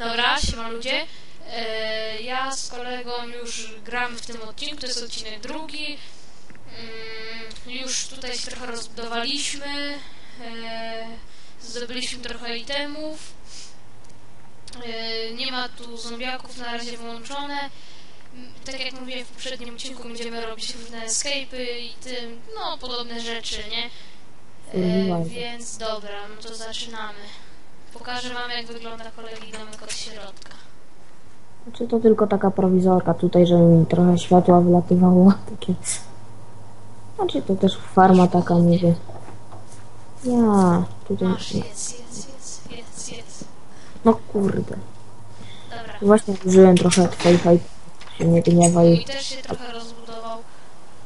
Dobra, siema ludzie. E, ja z kolegą już gram w tym odcinku, to jest odcinek drugi. Mm, już tutaj się trochę rozbudowaliśmy. E, zdobyliśmy trochę itemów. E, nie ma tu zombiaków na razie wyłączone. Mm, Tak jak mówiłem w poprzednim odcinku, będziemy robić różne escape'y i tym, no, podobne rzeczy, nie? E, więc dobra, no to zaczynamy. Pokażę wam jak wygląda kolegi domek od środka. Czy to tylko taka prowizorka tutaj, żeby mi trochę światła wylatywało? Takie. Znaczy to też farma taka, nie wiem. Ja, tutaj. Masz, jest, jest, jest, jest, jest. No kurde. Dobra. Właśnie użyłem trochę twojej hajty. Się nie gniewaj. Mój też się trochę rozbudował.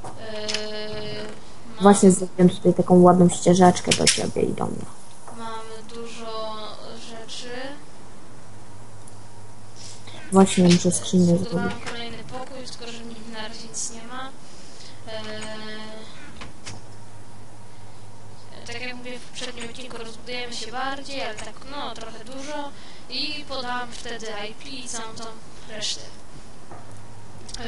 Yy, Właśnie zrobiłem tutaj taką ładną ścieżeczkę do ciebie i do mnie. Mamy dużo rzeczy. Właśnie muszę skrzynię zrobić. Zbudowałam kolejny pokój, tylko że nim na razie nic nie ma. Yy, tak jak mówię w poprzednim odcinku, rozbudujemy się bardziej, ale tak no trochę dużo i podałam wtedy IP i całą tą resztę. Yy,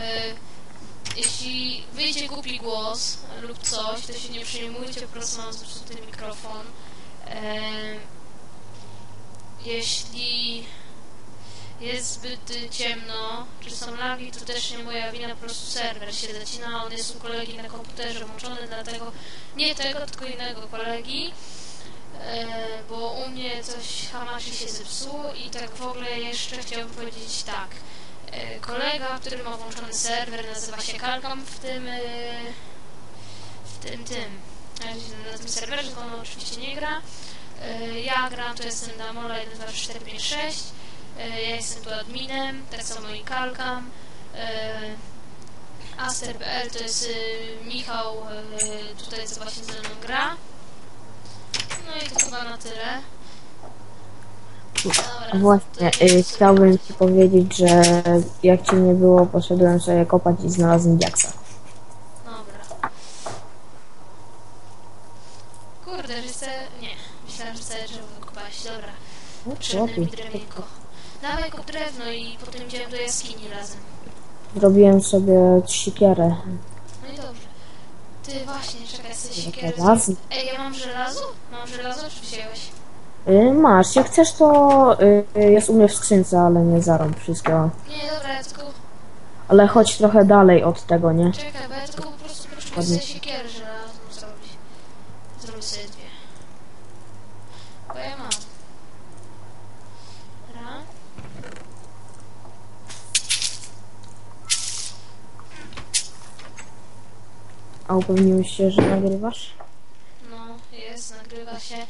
jeśli wyjdzie głupi głos lub coś, to się nie przejmujcie, po prostu mam zepsuty mikrofon. Yy, jeśli jest zbyt ciemno, czy są lagi, to też nie moja wina, po prostu serwer się zacina, on jest u kolegi na komputerze włączony, dlatego nie tego, tylko innego kolegi, e, bo u mnie coś hamashi się zepsuło i tak w ogóle jeszcze chciałbym powiedzieć tak, e, kolega, który ma włączony serwer, nazywa się Kalkam w tym, e, w tym, tym, na tym serwerze, on oczywiście nie gra, ja gram, to jestem Damola 1, 2, 3, 4, 5, 6, E, Ja jestem tu adminem, tak samo i Kalkam. E, Aster.pl to jest e, Michał, e, tutaj co właśnie ze mną gra. No i to chyba na tyle. Dobra, Właśnie, y, chciałbym ci powiedzieć, że jak cię nie było, poszedłem sobie kopać i znalazłem diaksa. Dobra. Kurde, że chcę... Nie, myślałem, że chcę drzewo wykopać. Dobra, No, przyjemne mi drewienko. Dawaj kop drewno i potem idziemy do jaskini razem. Zrobiłem sobie siekierę. No i dobrze. Ty właśnie, czekaj, Takie siekierę. Ej, ja mam żelazo? Mam żelazo, czy wziąłeś? Y, masz, jak chcesz to y, jest u mnie w skrzynce, ale nie zarąb wszystkiego. Nie, dobra, ja tylko... Ale chodź trochę dalej od tego, nie? Czekaj, bo ja tylko po prostu potrzebuję siekierę żelazną zrobić. Zrobię sobie dwie. Bo ja mam. Dobra. A upewniłeś się, że nagrywasz? No, jest, nagrywa się.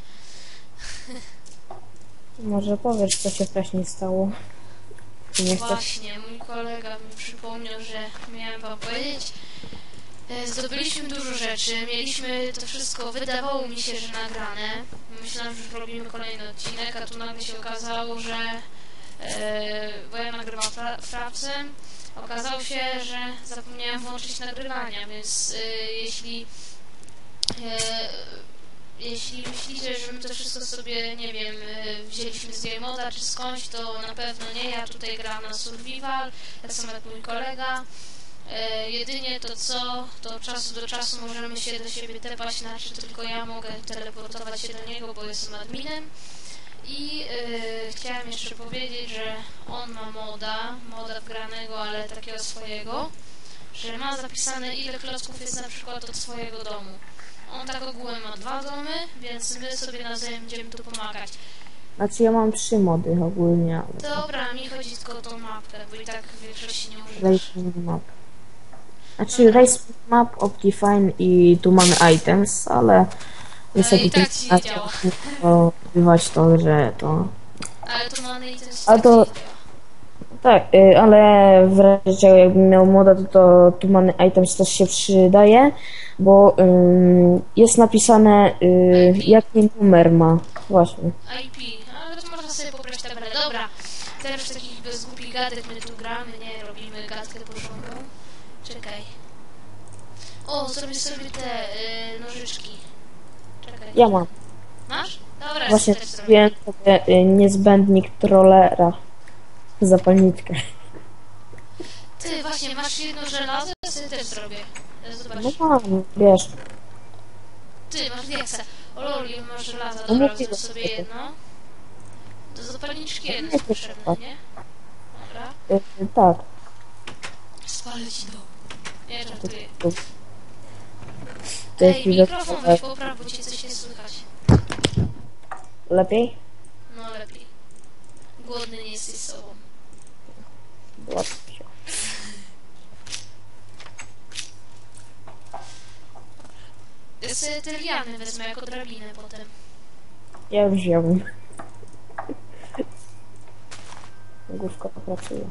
Może powiesz, co się wcześniej stało. Nie chcesz? Właśnie, mój kolega mi przypomniał, że miałem wam powiedzieć. E, Zdobyliśmy dużo rzeczy, mieliśmy to wszystko, wydawało mi się, że nagrane. Myślałem, że już robimy kolejny odcinek, a tu nagle się okazało, że e, bo ja nagrywam fra frapsem, okazało się, że zapomniałem włączyć nagrywania, więc e, jeśli e, jeśli myślicie, że my to wszystko sobie, nie wiem, e, wzięliśmy z Game Moda czy skądś, to na pewno nie. Ja tutaj gram na survival, tak samo jak mój kolega. Jedynie to co, to od czasu do czasu możemy się do siebie tepać, znaczy tylko ja mogę teleportować się do niego, bo jestem adminem. I chciałem jeszcze powiedzieć, że on ma moda, moda wgranego, ale takiego swojego, że ma zapisane ile klocków jest na przykład od swojego domu. On tak ogółem ma dwa domy, więc my sobie nawzajem będziemy tu pomagać. Znaczy ja mam trzy mody ogólnie. Dobra, mi chodzi tylko o tą mapkę, bo i tak w większości nie używasz. Racing map. Znaczy Race Map, Optifine i tu mamy items, ale niestety i tak nie nie działa. to używać to, że to... Ale tu mamy i to jest A tak to- działa. Tak, y, ale w razie czego jakbym miał moda, to, to tu mamy items też się przydaje, bo ym, jest napisane y, jaki numer ma. Właśnie. IP, ale to można sobie pobrać tabelę. Dobra, teraz takich bez głupich gadek my tu gramy, nie robimy gadkę porządku. Czekaj. O, zrobię sobie te y, nożyczki. Ja mam. Masz? Dobra, Właśnie też zrobiłem sobie y, niezbędnik trollera. Zapalniczkę. Ty, właśnie, masz jedno żelazo? Ja sobie też zrobię. Zobacz. No mam, wiesz. Ty, masz diaksę. O lol, ile masz żelaza? No Dobra, mówię, wezmę sobie że- jedno. Do zapalniczki jedno Nie, jest potrzebne, nie? Dobra. Y, tak. Spalę ci dom. Nie, żartuję. To, Ej, mikrofon weź popraw, bo ci coś nie słychać. Lepiej? No lepiej. Głodny nie jesteś sobą. Ja sobie te liany wezmę jako drabinę potem. Ja wziąłem. Główka pracuje.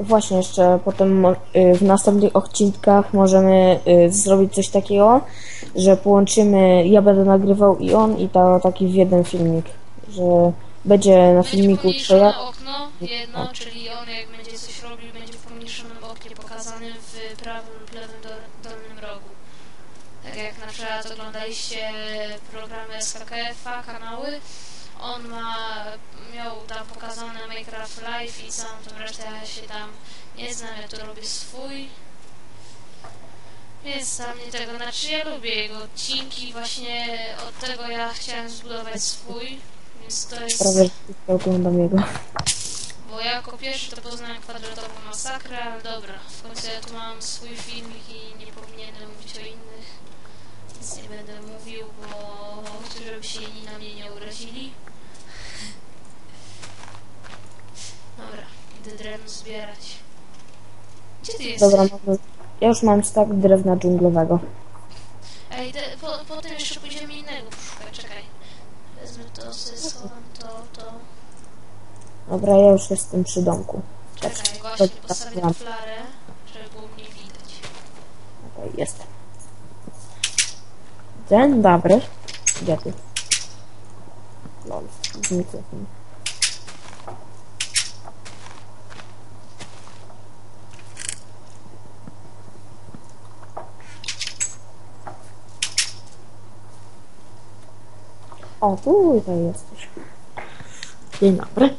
Właśnie, jeszcze potem y, w następnych odcinkach możemy y, zrobić coś takiego, że połączymy, ja będę nagrywał i on i to taki w jeden filmik, że będzie na Będzie filmiku twoja, okno, jedno, czyli on jak będzie coś robił, będzie w pomniejszonym oknie pokazany w prawym lub lewym dol- dolnym rogu. Tak jak na przykład oglądaliście programy SKKF-a, kanały, on ma, miał tam pokazane Minecraft Live i całą tą resztę ja się tam nie znam, ja tu robię swój. Więc tam nie tego, znaczy ja lubię jego odcinki, właśnie od tego ja chciałem zbudować swój, więc to jest... prawie wszystko oglądam jego. Bo ja jako pierwszy to poznałem kwadratową masakrę, ale dobra, w końcu ja tu mam swój filmik i nie powinienem mówić o innych. Nic nie będę mówił, bo chcę, żeby się inni na mnie nie urazili. Dobra, idę drewno zbierać. Gdzie ty jesteś? Dobra, może... ja już mam stak drewna dżunglowego. Ej, te, po, potem jeszcze pójdziemy innego poszukać, czekaj. Wezmę to, schowam to, to. Dobra, ja już jestem przy domku. Czekaj, właśnie postawię dobra. flarę, żeby było mnie widać. Okej, jestem. Dzień dobry. Gdzie ty? Lol, z O, tutaj jesteś. Dzień dobry.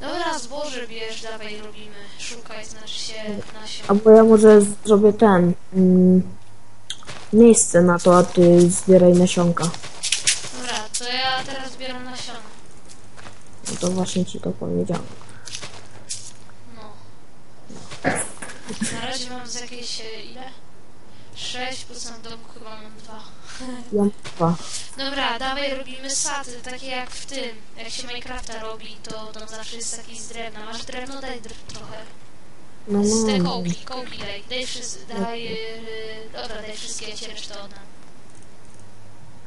Dobra, zboże bierz, dawaj robimy. Szukaj, znaczy się nasion. Albo ja może zrobię ten. Mm, miejsce na to, a ty zbieraj nasionka. Dobra, to ja teraz zbieram nasiona. No to właśnie ci to powiedziałem. No. Na razie mam z jakieś, e, ile? 6 plus na domku chyba mam 2. Ja mam dwa. Dobra, dawaj robimy saty, takie jak w tym. Jak się Minecrafta robi, to tam zawsze jest taki z drewna. Masz drewno? Daj dr trochę. No, Z te no. kołki, kołki daj. Daj, wszyscy, daj yy, dobra, daj wszystkie, ja ci resztę oddam.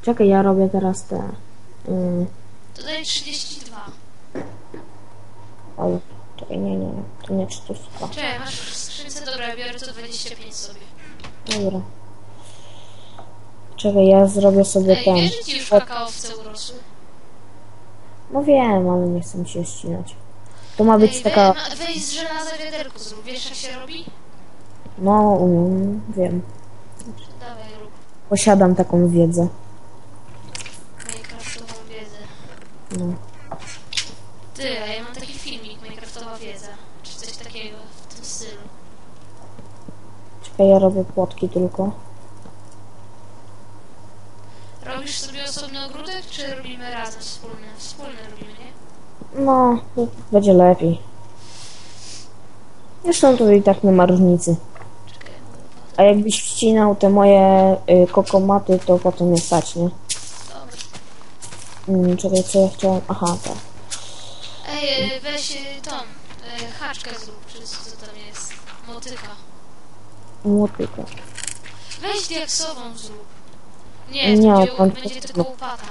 Czekaj, ja robię teraz te. Yy, To daj 32. oj, czekaj, nie, nie, to nie 32. Czekaj, masz w skrzynce, dobra, ja biorę to 25 sobie. Dobra. Czekaj, ja zrobię sobie Ej, ten. wiesz, że ci już kakaowce urosły? No wiem, ale nie chcę mi się ścinać. To ma być Ej, taka. we, ma- weź z żelaza wiaderko zrób, wiesz jak się robi? No, umiem, wiem. Dawaj, rób Posiadam taką wiedzę. Minecraftową wiedzę. No. Ty, a ja mam taki filmik, Minecraftowa wiedza, czy coś takiego w tym stylu. Czekaj, ja robię płotki tylko. Robisz sobie osobny ogródek, czy robimy razem wspólny? Wspólny robimy, nie? No, to będzie lepiej. Zresztą to i tak nie ma różnicy. A jakbyś wcinał te moje y, kokomaty, to potem je stać, nie? dobra. Mm, czekaj, co ja chciałem... Aha, tak. Ej, e, weź e, tą, e, haczkę zrób, czy co tam jest? Motyka. Młotyka. Weź diaksową zrób. Nie, Nie, to będzie, będzie tylko łopata.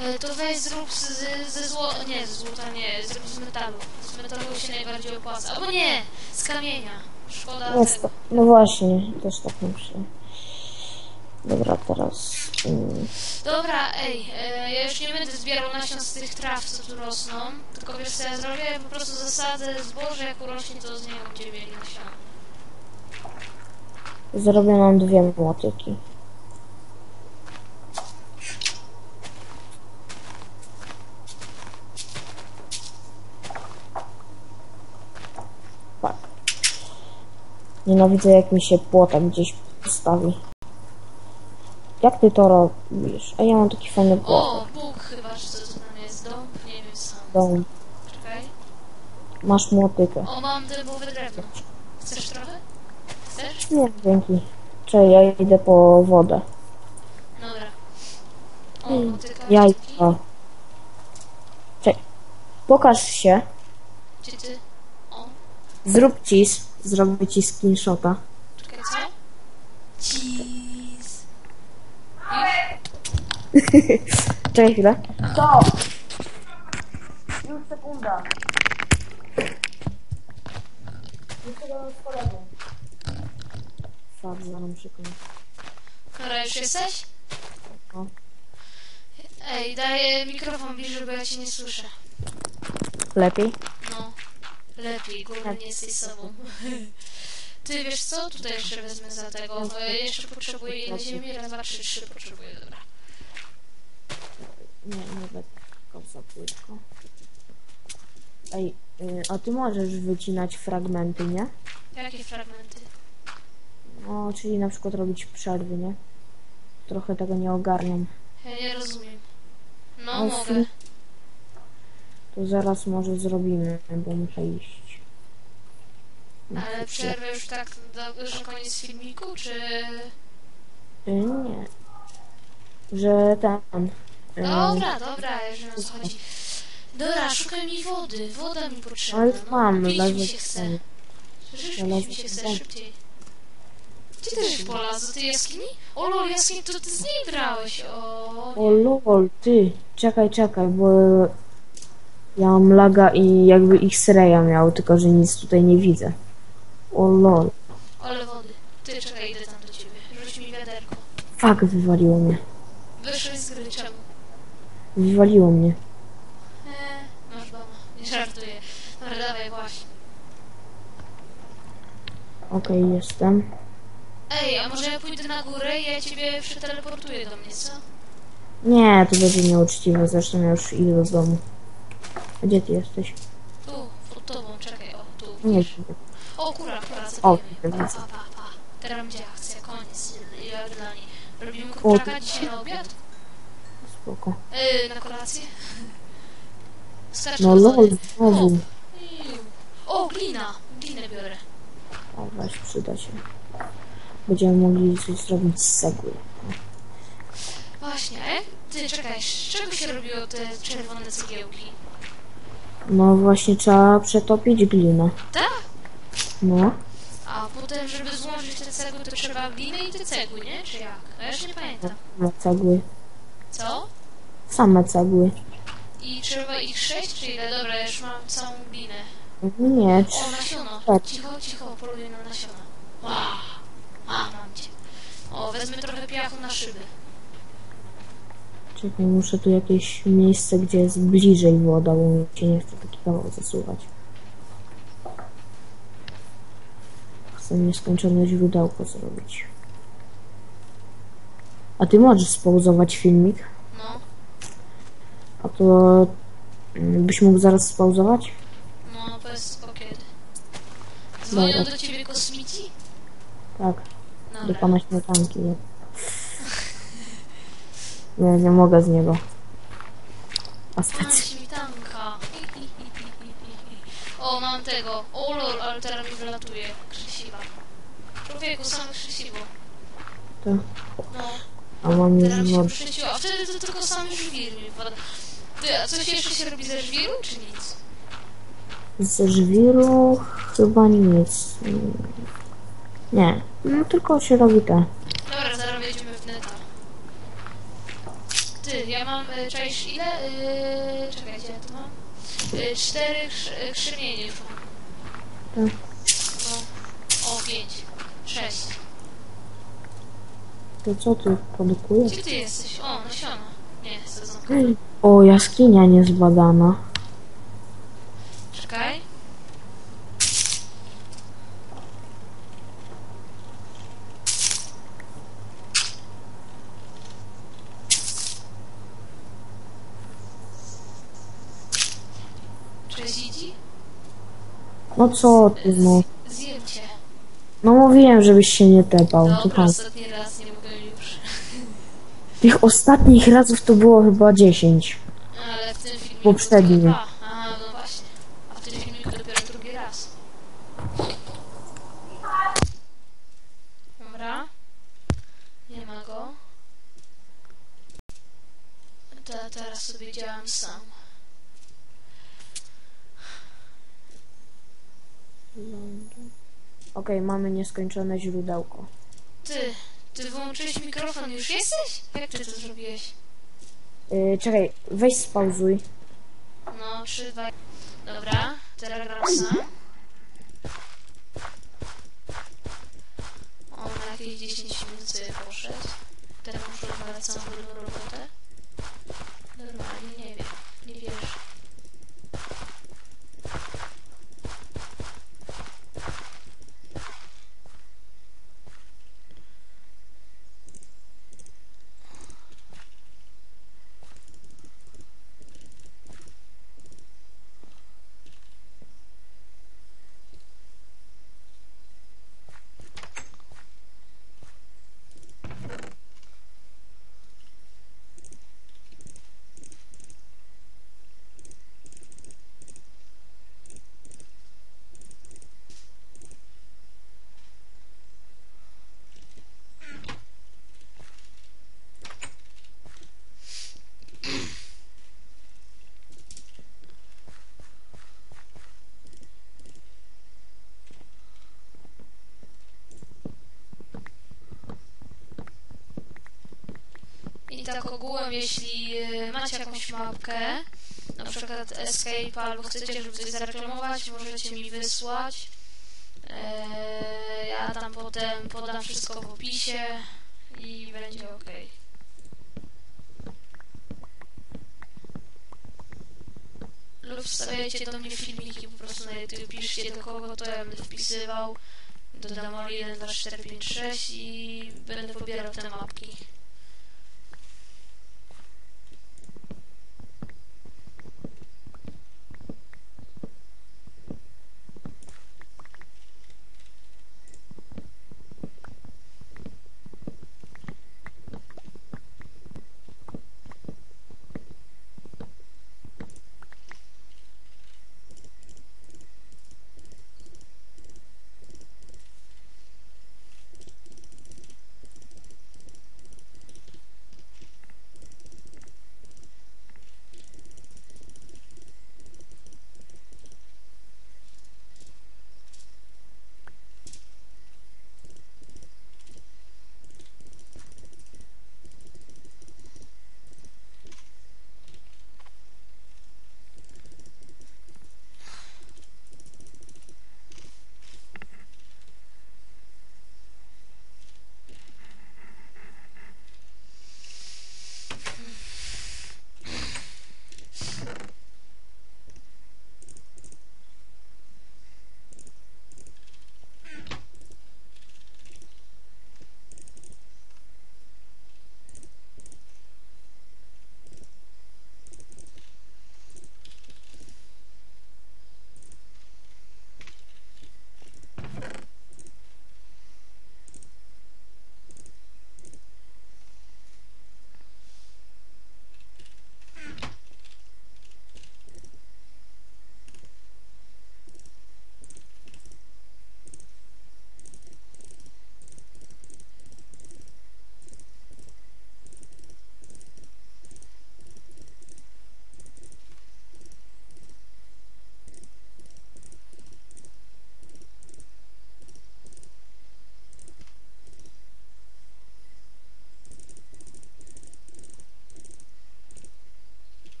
E, To weź zrób z, ze złota, nie, ze złota nie, zrób z metalu. Z metalu się najbardziej opłaca. Albo nie, z kamienia. Szkoda tego. no właśnie, też tak myślę. Dobra, teraz... Mm, Dobra, ej, e, ja już nie będę zbierał nasion z tych traw, co tu rosną, tylko Tylko wiesz co ja zrobię? Po prostu zasadzę zboże, jak urośnie, to z niego będziemy mieli nasiona. Zrobię nam dwie młotyki. Tak. Nienawidzę jak mi się płotek gdzieś postawi. Jak ty to robisz? A ja mam taki fajny płotek. O, Bóg chyba, co to tam jest? Dąb? Nie wiem sam. Dom. Czekaj. Masz młotykę. O, mam dębowe drewno. Chcesz trochę? Nie, dzięki. Czekaj, ja idę po wodę. Dobra. O, Mm, motyka. Jajka. Czekaj. Pokaż się. Gdzie ty? O, Zrób ci, zrobię ci screenshota. czekaj, co? Cheese. Czekaj chwilę. To! Już sekunda. Jeszcze gadam z kolegą. Fakt, zaraz przykład. Dobra, już jesteś? No. Ej, daję mikrofon bliżej, bo ja cię nie słyszę. Lepiej? No, lepiej, głównie nie jesteś sobą. Ty wiesz co? Tutaj jeszcze wezmę za tego. E, Jeszcze potrzebuję ile ziemi? Raz, dwa, trzy, trzy potrzebuję, dobra. Nie, nie tak kosa płytko. Ej, y, a ty możesz wycinać fragmenty, nie? Jakie fragmenty? No, czyli na przykład robić przerwy, nie? Trochę tego nie ogarniam. Ja nie rozumiem. No, No, mogę. To zaraz może zrobimy, bo muszę iść. Ale przerwę już tak, do, że koniec filmiku, czy... Y, Nie. Że ten. y, Dobra, dobra, wiem o co chodzi. Dobra, szukaj mi wody. Woda mi potrzebna. Ale no. mam, Pić leży mi się chce. Słyszysz, pić mi się chce szybciej. Ty żeś polazł? Do tej jaskini? O lol, jaskini, to ty z niej brałeś. O, O lol, ty. Czekaj, czekaj, bo ja mam laga i jakby X-raya miał, tylko że nic tutaj nie widzę. O lol. ale wody. Ty, czekaj, idę tam do ciebie. Rzuć mi wiaderko. Fuck, wywaliło mnie. Wyszłeś z gry, czemu? Wywaliło mnie. Eee, masz bama. Nie żartuję. Dobra, dawaj, właśnie. Okej, jestem. Ej, a może ja pójdę na górę i ja ciebie przeteleportuję do mnie, co? Nie, to będzie nieuczciwe, zresztą ja już idę do domu. A Gdzie ty jesteś? Tu, pod tobą, czekaj, o, tu. Nie, O, kura, kura, O, zabijemy. Pa, widzę. pa, pa, pa. Teraz będzie akcja, koniec. Jordanii. Robimy kurczaka dzisiaj na obiad? spoko. Yy, na kolację? Skacz No lol, wody. znowu. O, glina. Glinę biorę. O, weź, przyda się. Będziemy mogli coś zrobić z cegły. Właśnie, e? Ty, czekaj, z czego się robiło te czerwone cegiełki? No właśnie trzeba przetopić glinę. Tak? No. A potem, żeby złożyć te cegły, to trzeba gliny i te cegły, nie? Czy jak? A ja już nie pamiętam. Same cegły. Co? Same cegły. I trzeba ich sześć, czy ile? Dobra, ja już mam całą glinę. Nie, O. Tak. Cicho, cicho, poluję na nasiona. Wow. A, mam cię. O, wezmę trochę piachu na szyby. czekaj, muszę tu jakieś miejsce, gdzie jest bliżej woda, bo mi się nie chce taki kawał zasuwać. Chcę nieskończone źródełko zrobić. A ty możesz spauzować filmik? No. A to mm, byś mógł zaraz spauzować? No, powiedz spoko kiedy. Dzwonią do ciebie kosmici? Tak, do Dobra. pana śmietanki. Nie, nie, nie mogę z niego. A Pan stacja. śmietanka. O, mam tego. O lol, ale teraz mi wylatuje. Krzesiwa. Człowieku, same krzesiwo. To, No, a mam teraz mi się przeciło. A wtedy to tylko same żwir mi. Ty, a coś jeszcze się robi ze żwiru, czy nic? Ze żwiru chyba nic. Nie, no tylko się robi te. Dobra, zaraz wejdziemy w neta. Ty, ja mam, y, czaisz ile? Y, czekaj, gdzie ja to mam? Y, cztery krz, krzemienie już mam. Tak. No, o, pięć, sześć. To co ty produkujesz? Gdzie ty jesteś? O, nasiona. Nie, sezon. O, jaskinia niezbadana. No co ty, no. Cię. No mówiłem, żebyś się nie tepał. Dobra, ostatni raz, nie mogę już. Tych ostatnich razów to było chyba 10. Ale w tym filmiku Poprzedni. tylko dwa. A, no właśnie. A w tym filmiku dopiero drugi raz. Dobra. Nie ma go. Te, teraz sobie działam sam. Okej, mamy nieskończone źródełko. Ty, ty wyłączyłeś mikrofon, już jesteś? Jak ty to zrobiłeś? Yy, czekaj, weź spauzuj. No, 3, 2... Dobra, teraz gram sam. O, na jakieś 10 minut sobie poszedł. Teraz muszę odwalać samochodową robotę. Normalnie, nie wiem, nie wierzę. I jeśli y, macie jakąś mapkę, na przykład Escape, albo chcecie, żeby coś zareklamować, możecie mi wysłać. Eee, ja tam potem podam wszystko w opisie i będzie ok. Lub wstawiajcie do mnie filmiki po prostu na YouTube, piszcie do kogo to ja będę wpisywał. Dodam 1, 2, 4, 5, 6 i będę pobierał te mapki.